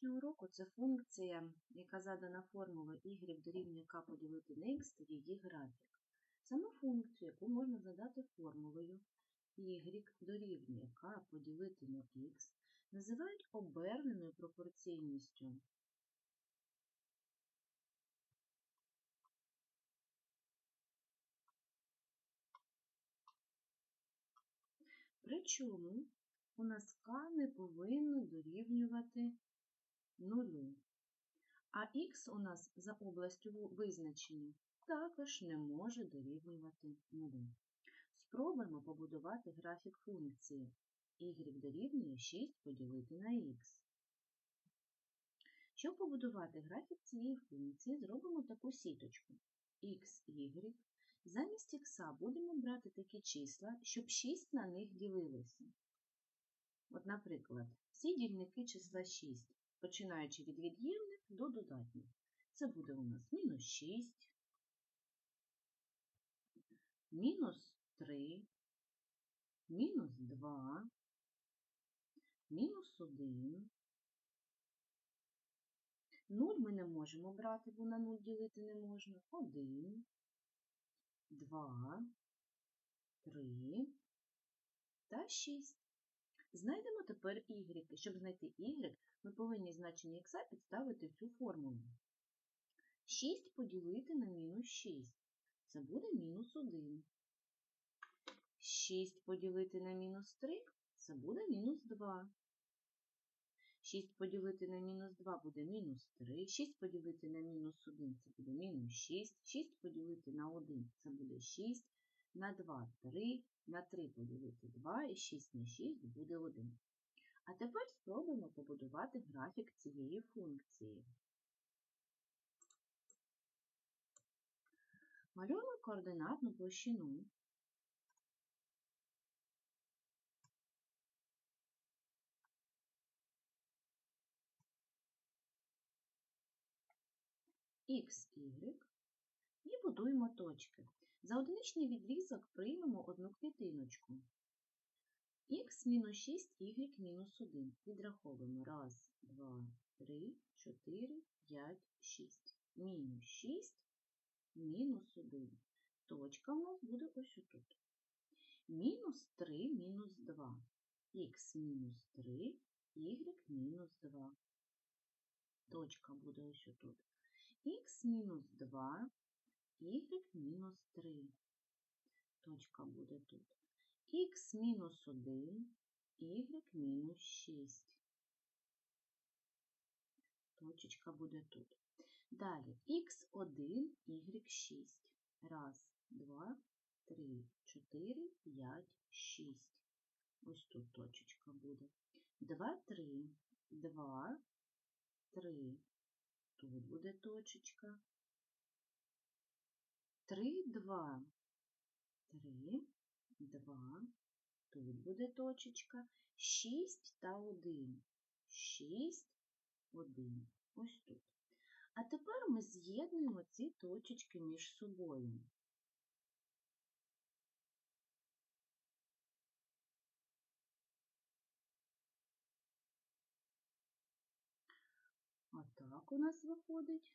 сьогоднішнього уроку це функція, яка задана формулою y дорівнює k поділити на x та її графік. Саме функцію, яку можна задати формулою y дорівнює k поділити на x, називають оберненою пропорційністю. Причому у нас k не повинно дорівнювати нулю. А х у нас за областю визначення також не може дорівнювати нулю. Спробуємо побудувати графік функції y дорівнює 6 поділити на х. Щоб побудувати графік цієї функції, зробимо таку сіточку x, y. Замість х будемо брати такі числа, щоб 6 на них ділилися. От, наприклад, всі дільники числа 6, починаючи від від'ємних до додатніх. Це буде у нас мінус 6, мінус 3, мінус 2, мінус 1. 0 ми не можемо брати, бо на 0 ділити не можна. 1, 2, 3 та 6. Знайдемо тепер y. Щоб знайти y, ми повинні значення х підставити в цю формулу. 6 поділити на мінус 6. Це буде мінус 1. 6 поділити на мінус 3 це буде мінус 2. 6 поділити на мінус 2 буде мінус 3. 6 поділити на мінус 1 це буде мінус 6. 6 поділити на 1 це буде 6. На 2 3, на 3 поділити 2 і 6 на 6 буде 1. А тепер спробуємо побудувати графік цієї функції. Малюємо координатну площину. Х, Y і будуємо точки. За одиничний відрізок приймемо одну клітиночку. Х мінус 6, y мінус 1. Відраховуємо 1, 2, 3, 4, 5, 6. Мінус 6, мінус 1. Точка у нас буде ось тут. Мінус 3, мінус 2. Х мінус 3, y мінус 2. Точка буде ось тут. Х мінус 2, y мінус 3. Точка буде тут. Х мінус 1, y мінус 6. Точечка буде тут. Далі х1, y6. Раз, два, три, чотири, п'ять, шість. Ось тут точечка буде. Два, три, два, три. Тут буде точечка. Три, два, три, два. Тут буде точечка. Шість та один. Шість, один. Ось тут. А тепер ми з'єднуємо ці точечки між собою. Отак у нас виходить.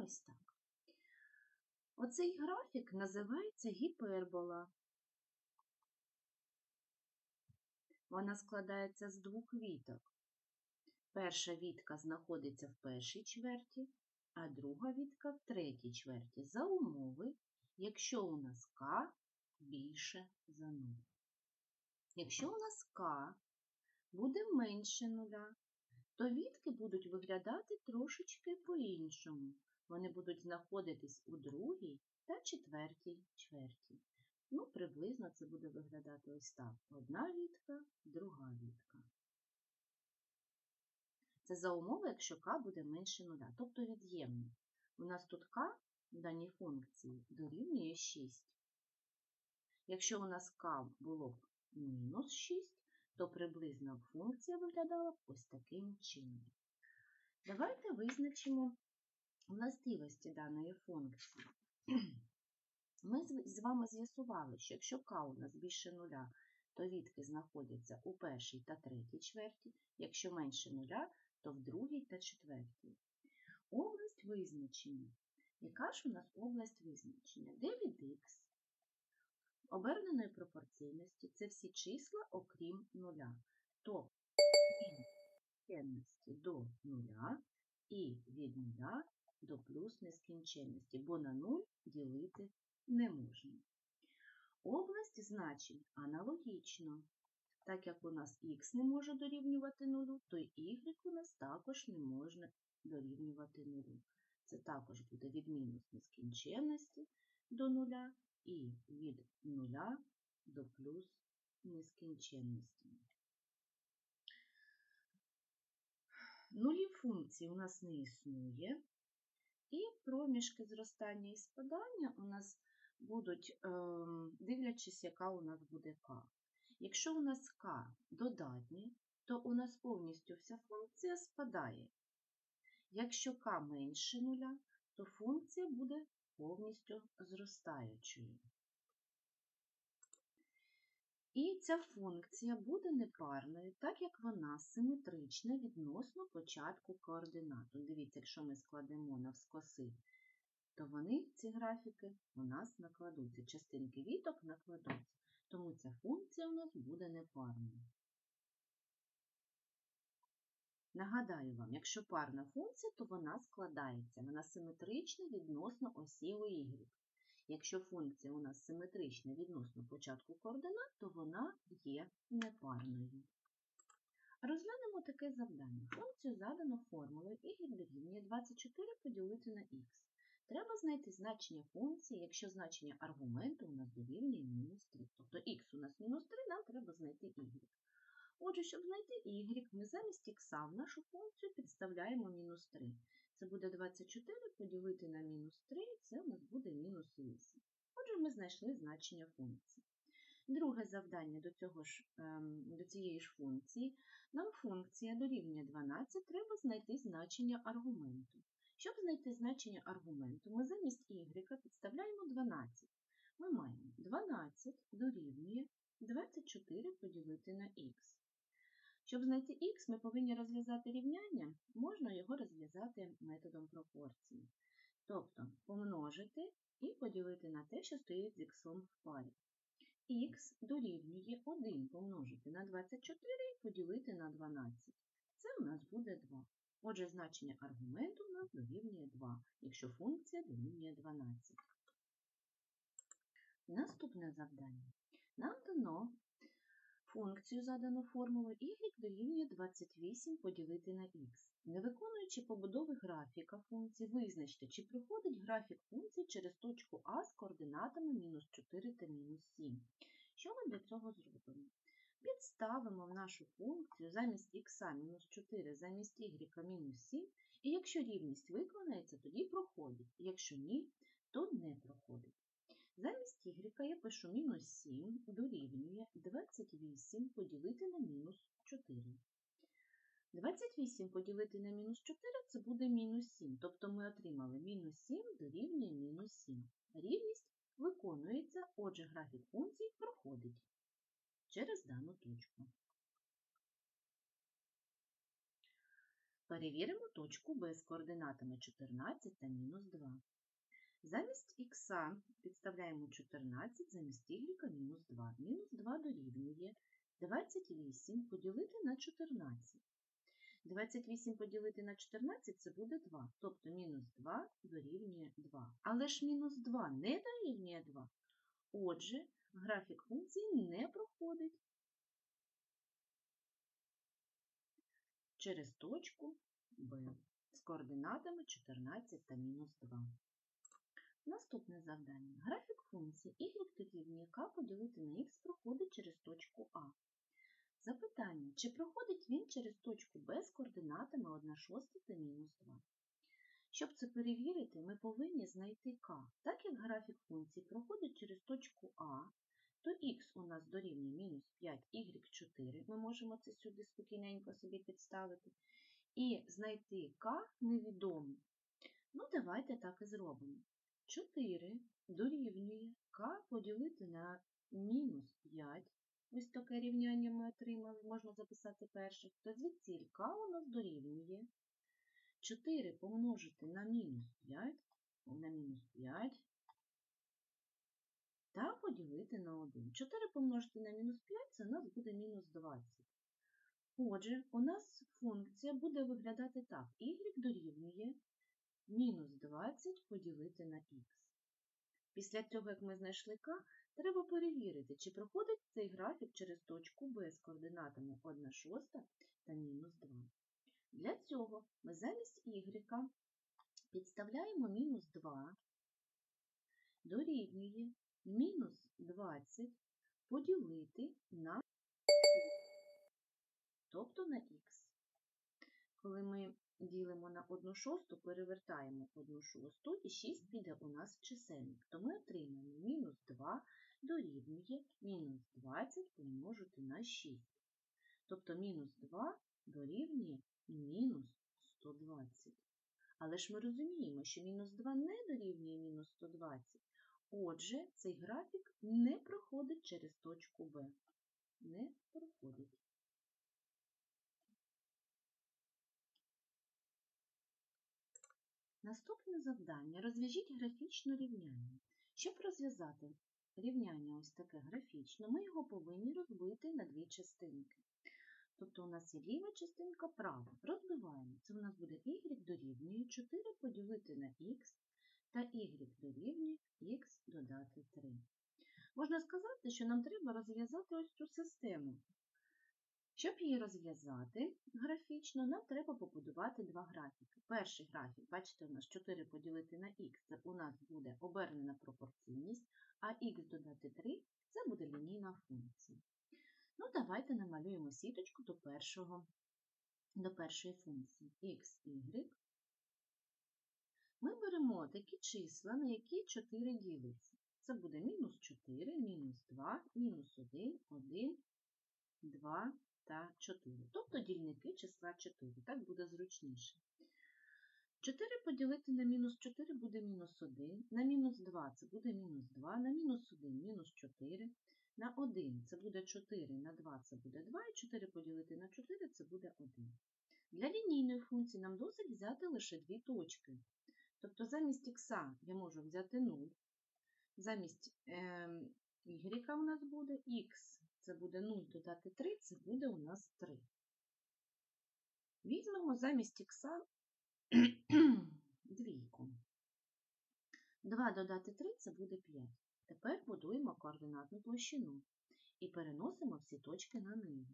Ось так. Оцей графік називається гіпербола. Вона складається з двох віток. Перша вітка знаходиться в першій чверті, а друга вітка в третій чверті за умови, якщо у нас К більше за 0. Якщо у нас К буде менше нуля, то вітки будуть виглядати трошечки по-іншому. Вони будуть знаходитись у другій та четвертій чверті. Ну, приблизно це буде виглядати ось так. Одна вітка, друга вітка. Це за умови, якщо k буде менше нуля, тобто від'ємний. У нас тут k в даній функції дорівнює 6. Якщо у нас k було б мінус 6, то приблизно функція виглядала б ось таким чином. Давайте визначимо властивості даної функції. Ми з вами з'ясували, що якщо k у нас більше нуля, то відки знаходяться у першій та третій чверті, якщо менше нуля, то в другій та четвертій. Область визначення. Яка ж у нас область визначення? 9х оберненої пропорційності це всі числа, окрім нуля. Тобто від нескінченності до нуля і від нуля до плюс нескінченності, бо на 0 ділити не можна. Область значень аналогічно. Так як у нас х не може дорівнювати нулю, то й y у нас також не може дорівнювати нулю. Це також буде від мінус нескінченності до нуля і від нуля до плюс нескінченності. Нулів функцій у нас не існує, і проміжки зростання і спадання у нас будуть, дивлячись, яка у нас буде k. Якщо у нас k додатнє, то у нас повністю вся функція спадає. Якщо К менше нуля, то функція буде повністю зростаючою. І ця функція буде непарною, так як вона симетрична відносно початку координат. Дивіться, якщо ми складемо навскоси, то вони, ці графіки, у нас накладуться. Частинки віток накладуться. Тому ця функція у нас буде непарною. Нагадаю вам, якщо парна функція, то вона складається. Вона симетрична відносно осі y. Якщо функція у нас симетрична відносно початку координат, то вона є непарною. Розглянемо таке завдання. Функцію задано формулою y дорівнює 24 поділити на х. Треба знайти значення функції, якщо значення аргументу у нас дорівнює мінус 3. Тобто х у нас мінус 3, нам треба знайти y. Отже, щоб знайти y, ми замість х в нашу функцію підставляємо мінус 3. Це буде 24 поділити на мінус 3, це у нас буде мінус 8. Отже, ми знайшли значення функції. Друге завдання до, цього ж, ем, до цієї ж функції. Нам функція дорівнює 12, треба знайти значення аргументу. Щоб знайти значення аргументу, ми замість y підставляємо 12. Ми маємо 12 дорівнює 24 поділити на х. Щоб знайти х, ми повинні розв'язати рівняння, можна його розв'язати методом пропорції. Тобто помножити і поділити на те, що стоїть з х в парі. Х дорівнює 1 помножити на 24 і поділити на 12. Це у нас буде 2. Отже, значення аргументу у нас дорівнює 2, якщо функція дорівнює 12. Наступне завдання. Нам дано функцію, задану формулою y дорівнює 28 поділити на х. Не виконуючи побудови графіка функції, визначте, чи проходить графік функції через точку А з координатами мінус 4 та мінус 7. Що ми для цього зробимо? Підставимо в нашу функцію замість х мінус 4 замість y мінус 7, і якщо рівність виконається, тоді проходить, якщо ні, то не проходить. Замість y я пишу мінус 7 дорівнює 28 поділити на мінус 4. 28 поділити на мінус 4 це буде мінус 7, тобто ми отримали мінус 7 дорівнює мінус 7. Рівність виконується, отже, графік функції проходить через дану точку. Перевіримо точку Б з координатами 14 та мінус 2. Замість х підставляємо 14, замість y мінус 2. Мінус 2 дорівнює 28 поділити на 14. 28 поділити на 14 це буде 2, тобто мінус 2 дорівнює 2. Але ж мінус 2 не дорівнює 2. Отже, графік функції не проходить через точку Б з координатами 14 та мінус 2. Наступне завдання. Графік функції y дорівнює k поділити на х проходить через точку А. Запитання, чи проходить він через точку Б з координатами 1 шоста та мінус 2. Щоб це перевірити, ми повинні знайти k. Так як графік функції проходить через точку А, то х у нас дорівнює мінус 5 y4, ми можемо це сюди спокійненько собі підставити. І знайти k невідомо. Ну, давайте так і зробимо. 4 дорівнює k поділити на мінус 5. Ось таке рівняння ми отримали, можна записати перше. То звідсіль k у нас дорівнює 4 помножити на мінус 5, на мінус 5 та поділити на 1. 4 помножити на мінус 5 це у нас буде мінус 20. Отже, у нас функція буде виглядати так. y дорівнює мінус 20 поділити на х. Після цього, як ми знайшли k, треба перевірити, чи проходить цей графік через точку b з координатами 1 шоста та мінус 2. Для цього ми замість y підставляємо мінус 2 дорівнює мінус 20 поділити на тобто на х. Коли ми ділимо на 1 шосту, перевертаємо 1 шосту і 6 піде у нас в чисельник. То ми отримаємо мінус 2 дорівнює мінус 20 помножити на 6. Тобто мінус 2 дорівнює мінус 120. Але ж ми розуміємо, що мінус 2 не дорівнює мінус 120. Отже, цей графік не проходить через точку Б. Не проходить. Наступне завдання. Розв'яжіть графічне рівняння. Щоб розв'язати рівняння ось таке графічне, ми його повинні розбити на дві частинки. Тобто у нас є ліва частинка, права. Розбиваємо. Це у нас буде y дорівнює 4 поділити на х та y дорівнює х додати 3. Можна сказати, що нам треба розв'язати ось цю систему. Щоб її розв'язати графічно, нам треба побудувати два графіки. Перший графік, бачите, у нас 4 поділити на х, це у нас буде обернена пропорційність, а х додати 3 це буде лінійна функція. Ну, давайте намалюємо сіточку до, першого, до першої функції x, y. Ми беремо такі числа, на які 4 ділиться. Це буде мінус 4, мінус 2, мінус 1, 1, 2 та 4. Тобто дільники числа 4. Так буде зручніше. 4 поділити на мінус 4 буде мінус 1, на мінус 2 це буде мінус 2, на мінус 1 мінус 4, на 1 це буде 4, на 2 це буде 2, і 4 поділити на 4 це буде 1. Для лінійної функції нам досить взяти лише дві точки. Тобто замість х я можу взяти 0, замість y у нас буде х, це буде 0 додати 3, це буде у нас 3. Візьмемо замість х двійку. 2 додати 3 це буде 5. Тепер будуємо координатну площину і переносимо всі точки на ниву.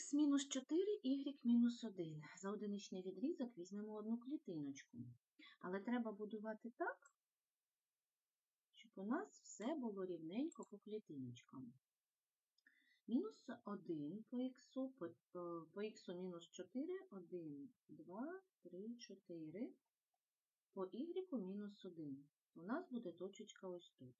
Х мінус 4, y мінус 1. За одиничний відрізок візьмемо одну клітиночку. Але треба будувати так, щоб у нас все було рівненько по клітиночкам. Мінус 1 по х, по, х мінус 4, 1, 2, 3, 4, по y мінус 1. У нас буде точечка ось тут.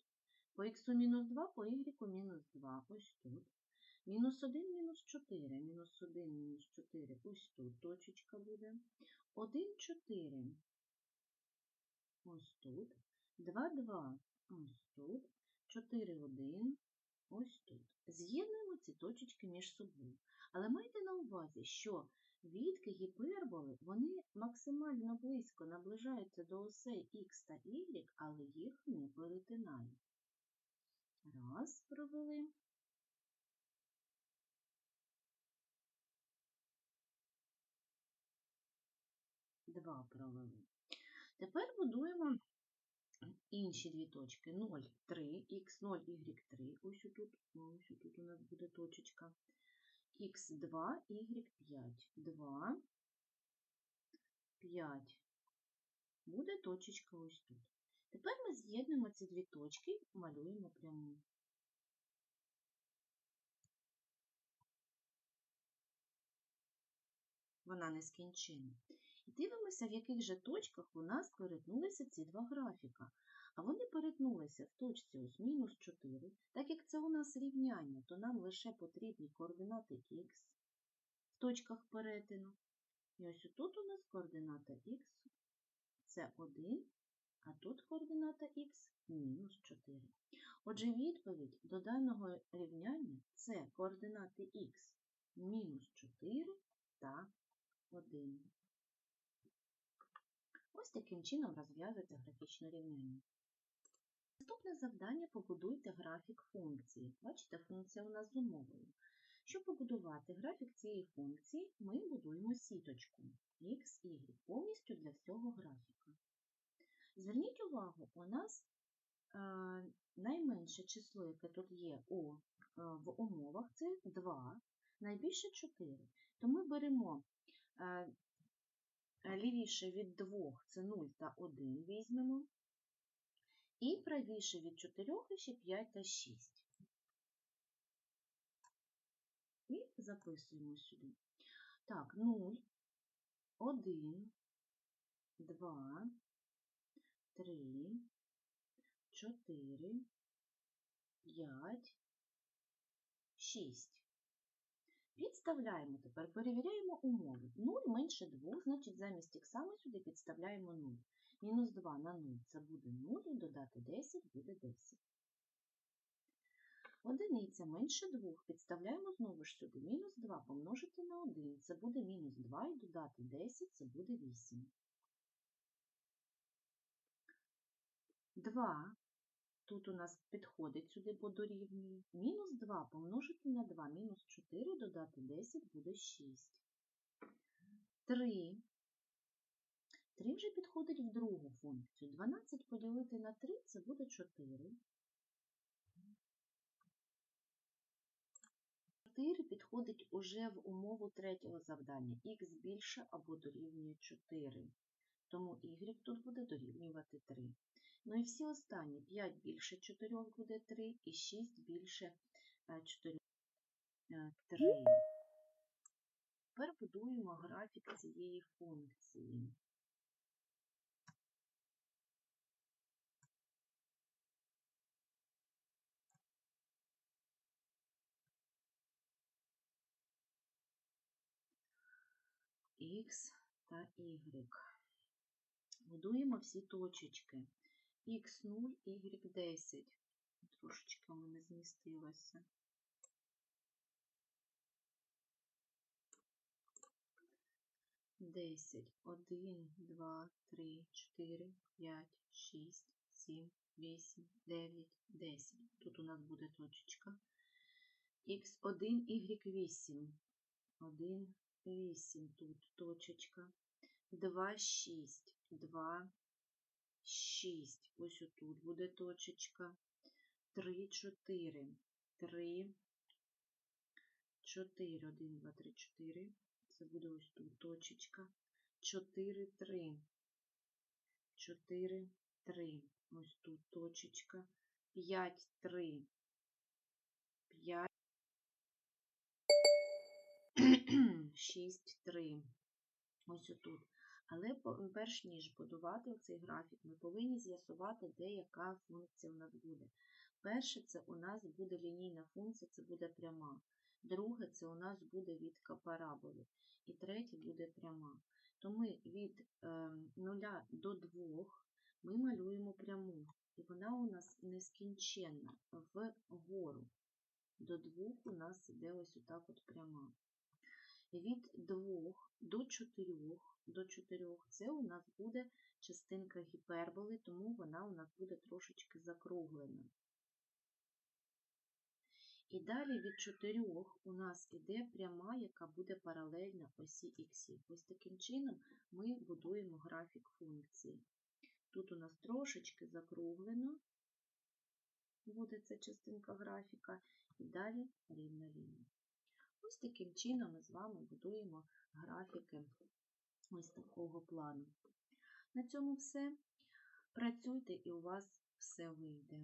По х мінус 2, по y мінус 2, ось тут. Мінус 1, мінус 4, мінус 1, мінус 4, ось тут точечка буде. 1, 4, ось тут. 2, 2, ось тут. 4, 1, ось тут. З'єднуємо ці точечки між собою. Але майте на увазі, що відки гіперболи, вони максимально близько наближаються до осей х та y, але їх не перетинають. Раз, провели. Два провели. Тепер будуємо інші дві точки. 0, 3, х0, y3. Ось тут, ось тут у нас буде точечка. х2, y5. 2, 5. Буде точечка ось тут. Тепер ми з'єднуємо ці дві точки, малюємо пряму. Вона нескінченна. І дивимося, в яких же точках у нас перетнулися ці два графіка. А вони перетнулися в точці ось мінус 4. Так як це у нас рівняння, то нам лише потрібні координати х в точках перетину. І ось тут у нас координата х це 1, а тут координата х мінус 4. Отже, відповідь до даного рівняння це координати х мінус 4 та 1. Ось таким чином розв'язується графічне рівняння. Наступне завдання побудуйте графік функції. Бачите, функція у нас з умовою. Щоб побудувати графік цієї функції, ми будуємо сіточку x, y повністю для всього графіка. Зверніть увагу, у нас е, найменше число, яке тут є у, е, в умовах, це 2, найбільше 4. То ми беремо лівіше від 2 це 0 та 1 візьмемо, і правіше від 4 ще 5 та 6. І записуємо сюди. Так, 0, 1, 2, 3, 4, 5, 6. Підставляємо тепер, перевіряємо умови. 0 менше 2, значить замість х ми сюди підставляємо 0. Мінус 2 на 0 це буде 0, і додати 10 буде 10. Одиниця менше 2, підставляємо знову ж сюди. Мінус 2 помножити на 1, це буде мінус 2, і додати 10, це буде 8. 2. Тут у нас підходить сюди, бо дорівнює. Мінус 2 помножити на 2, мінус 4, додати 10 буде 6. 3. 3 вже підходить в другу функцію. 12 поділити на 3 це буде 4. 4 підходить уже в умову третього завдання. х більше або дорівнює 4. Тому y тут буде дорівнювати 3. Ну і всі останні 5 більше 4 буде 3 і 6 більше 4 3. Тепер будуємо графік цієї функції. Х та Y. Будуємо всі точечки. Х0, Y10. Трошечки у мене змістилося. Десять, один, два, три, чотири, п'ять, шість, сім, вісім, дев'ять, десять. Тут у нас буде точечка. Х1, Y8. 1, 8 тут точечка. 2, 6, 2, 6. Ось отут буде точечка. 3, 4, 3, 4, 1, 2, 3, 4. Це буде ось тут точечка. 4, 3, 4, 3. Ось тут точечка. 5, 3, 5. 6, 3. Ось отут. Але перш ніж будувати цей графік, ми повинні з'ясувати, де яка функція у нас буде. Перше, це у нас буде лінійна функція, це буде пряма. Друге, це у нас буде відка параболи. І третє буде пряма. То ми від е, 0 до 2 ми малюємо пряму. І вона у нас нескінченна вгору. До 2 у нас іде ось отак от пряма від 2 до 4 до 4 це у нас буде частинка гіперболи, тому вона у нас буде трошечки закруглена. І далі від 4 у нас іде пряма, яка буде паралельна осі х. Ось таким чином ми будуємо графік функції. Тут у нас трошечки закруглено буде ця частинка графіка, і далі рівна лінія. Ось таким чином ми з вами будуємо графіки ось такого плану. На цьому все. Працюйте і у вас все вийде.